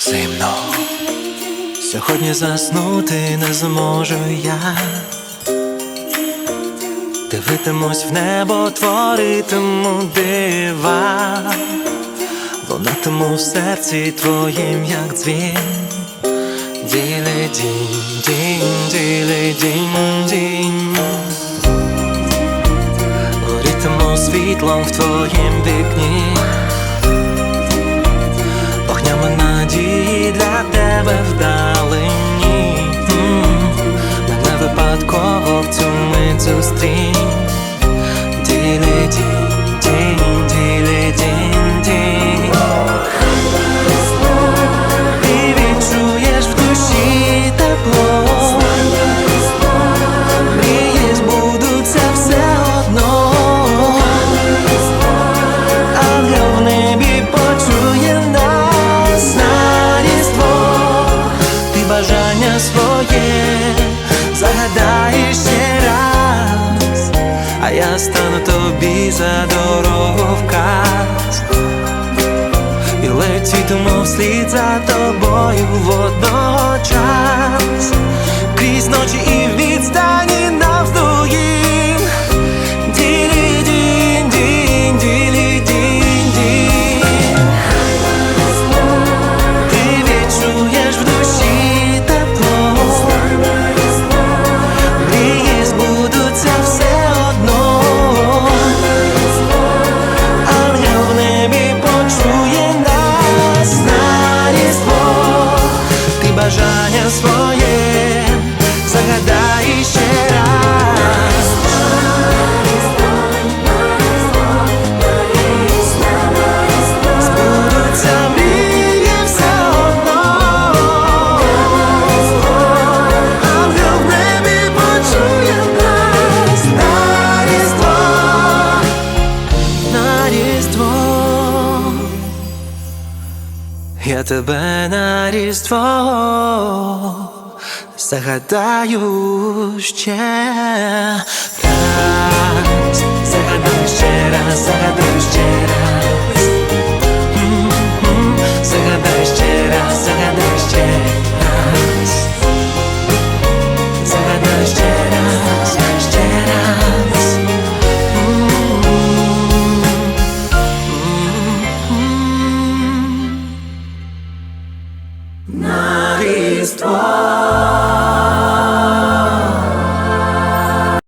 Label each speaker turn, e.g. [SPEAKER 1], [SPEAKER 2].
[SPEAKER 1] Зимно Сьогодні заснути не зможу я. Дивитимусь в небо, творитиму дива, лунатиму в серці твоїм, як дзвін. Діле дінь, дінь, діле дінь, дінь. Світлом в твоїм вікні. Своє. Загадаєш ще раз, а я стану тобі за дорогу вказ І летітиму вслід за тобою водночас Я тебе на різдво Загадаю ще раз. Загадай histoire.